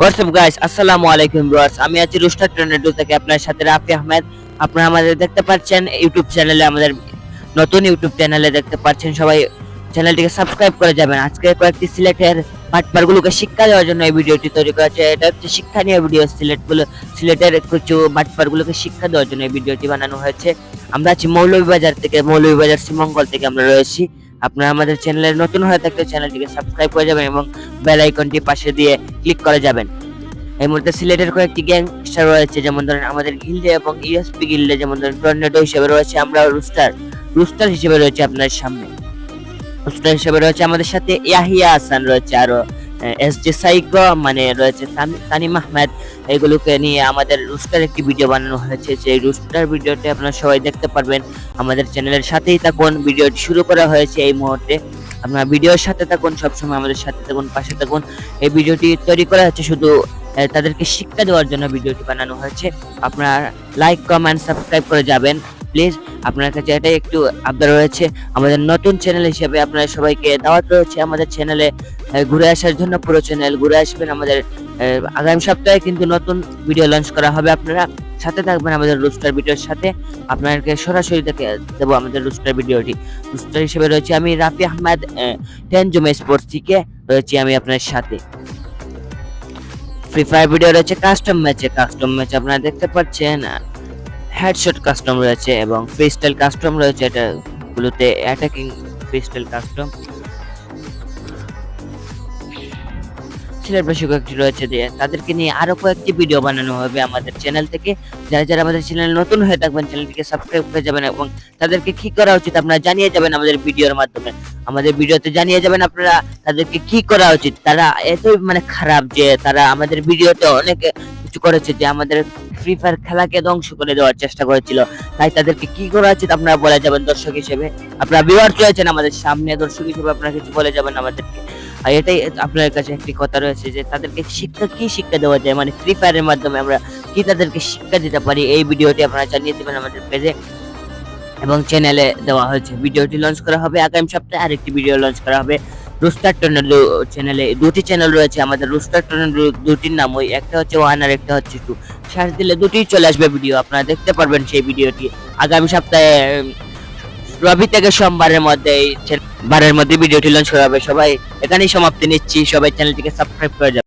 WhatsApp guys আসসালামু আলাইকুম viewers আমি আছি রুস্টার টর্নেডো থেকে আপনার সাথে রাফি আহমেদ। আপনারা আমাদের দেখতে পাচ্ছেন ইউটিউব চ্যানেলে আমাদের নতুন ইউটিউব চ্যানেলে দেখতে পাচ্ছেন সবাই। চ্যানেলটিকে সাবস্ক্রাইব করে যাবেন। আজকে কয়েকটি সিলেটের পাটপারগুলোকে শিক্ষা দেওয়ার জন্য এই ভিডিওটি তৈরি করা হয়েছে এটা হচ্ছে শিক্ষণীয় ভিডিও সিলেটগুলো সিলেটের কিছু বাটপারগুলোকে শিক্ষা দেওয়ার জন্য এই ভিডিওটি বানানো হয়েছে। আমরা আছি মৌলভীবাজার থেকে মৌলভীবাজার শ্রীমঙ্গল থেকে আমরা রয়েছি। আপনারা আমাদের চ্যানেলে নতুন হয়ে থাকলে চ্যানেলটিকে সাবস্ক্রাইব করে যাবেন এবং বেল আইকনটি পাশে দিয়ে ক্লিক করে যাবেন। এই মুহূর্তে সিলেটের কয়েকটি গ্যাংস্টার রয়েছে, যেমন ধরেন আমাদের গিল্ডে এবং ইউএসপি গিল্ডে যেমন ধরেন টর্নেডো হিসেবে রয়েছে আমরা রুস্টার রুস্টার হিসেবে রয়েছে আপনার সামনে। রুস্টার হিসেবে রয়েছে আমাদের সাথে ইয়াহিয়া হাসান রয়েছে আরও এস জে সাইকো মানে রয়েছে তানিম আহমেদ, এগুলোকে নিয়ে আমাদের রুস্টার একটি ভিডিও বানানো হয়েছে। সেই রুস্টার ভিডিওটি আপনারা সবাই দেখতে পারবেন। আমাদের চ্যানেলের সাথেই থাকুন। ভিডিওটি শুরু করা হয়েছে এই মুহূর্তে। আপনারা ভিডিওর সাথে থাকুন, সবসময় আমাদের সাথে থাকুন, পাশে থাকুন। এই ভিডিওটি তৈরি করা হচ্ছে শুধু তাদেরকে শিক্ষা দেওয়ার জন্য ভিডিওটি বানানো হয়েছে। আপনারা লাইক কমেন্ট সাবস্ক্রাইব করে যাবেন। প্লিজ আপনার কাছে এটাই একটু আবদার রয়েছে। আমাদের নতুন চ্যানেল হিসেবে আপনারা সবাইকে দাওয়াত রয়েছে। আমাদের চ্যানেলে ঘুরে আসার জন্য পুরো চ্যানেল ঘুরে আসবেন। আমাদের আগামী সপ্তাহে কিন্তু নতুন ভিডিও লঞ্চ করা হবে আপনারা। সাথে থাকবেন আমাদের রুস্টার ভিডিওর সাথে। আপনাদেরকে সরাসরি দেখে দেবো আমাদের রুস্টার ভিডিওটি রুস্টার হিসেবে রয়েছে আমি রাফি আহমেদ টেনজুমে স্পোর্টস থেকে রয়েছি আমি আপনার সাথে। ফ্রি ফায়ার ভিডিও রয়েছে কাস্টম ম্যাচে কাস্টম ম্যাচ আপনারা দেখতে পাচ্ছেন। হেডশট কাস্টম রয়েছে এবং ফ্রিস্টাইল কাস্টম রয়েছে এটা গুলোতে অ্যাটাকিং ফ্রিস্টাইল কাস্টম সিলেটবাসী কয়েকটি রয়েছে যে তাদেরকে নিয়ে আরও কয়েকটি ভিডিও বানানো হবে আমাদের চ্যানেল থেকে। যারা যারা আমাদের চ্যানেল নতুন হয়ে থাকবেন চ্যানেলটিকে সাবস্ক্রাইব করে যাবেন এবং তাদেরকে কি করা উচিত আপনারা জানিয়ে যাবেন আমাদের ভিডিওর মাধ্যমে। আমাদের ভিডিওতে জানিয়ে যাবেন আপনারা তাদেরকে কি করা উচিত। তারা এতই মানে খারাপ যে তারা আমাদের ভিডিওতে অনেক কিছু করেছে যে আমাদের ফ্রি ফায়ার খেলাকে ধ্বংস করে দেওয়ার চেষ্টা করেছিল। তাই তাদেরকে কি করা উচিত আপনারা বলে যাবেন দর্শক হিসেবে? আপনারা ভিউয়ার্স রয়েছেন আমাদের সামনে, দর্শক হিসেবে আপনারা কিছু বলে যাবেন আমাদেরকে। আর এটাই আপনার কাছে একটি কথা রয়েছে যে, তাদেরকে শিক্ষা, কি শিক্ষা দেওয়া যায়? মানে ফ্রি ফায়ারের মাধ্যমে আমরা কি তাদেরকে শিক্ষা দিতে পারি? এই ভিডিওটি আপনারা জানিয়ে দেবেন আমাদের পেজে এবং চ্যানেলে দেওয়া হয়েছে। ভিডিওটি লঞ্চ করা হবে, আগামী সপ্তাহে আরেকটি ভিডিও লঞ্চ করা হবে। রুস্টার টর্নেডো চ্যানেলে দুটি চ্যানেল রয়েছে আমাদের রুস্টার টর্নেডো দুটির নাম ওই, একটা হচ্ছে ওয়ান আর একটা হচ্ছে টু। সার্চ দিলে দুটিই চলে আসবে ভিডিও আপনারা দেখতে পারবেন সেই ভিডিওটি আগামী সপ্তাহে রবি থেকে সোমবারের মধ্যে বারের মধ্যে ভিডিওটি লঞ্চ করা হবে। সবাই এখানেই সমাপ্তি নিচ্ছি। সবাই চ্যানেলটিকে সাবস্ক্রাইব করে যাবেন।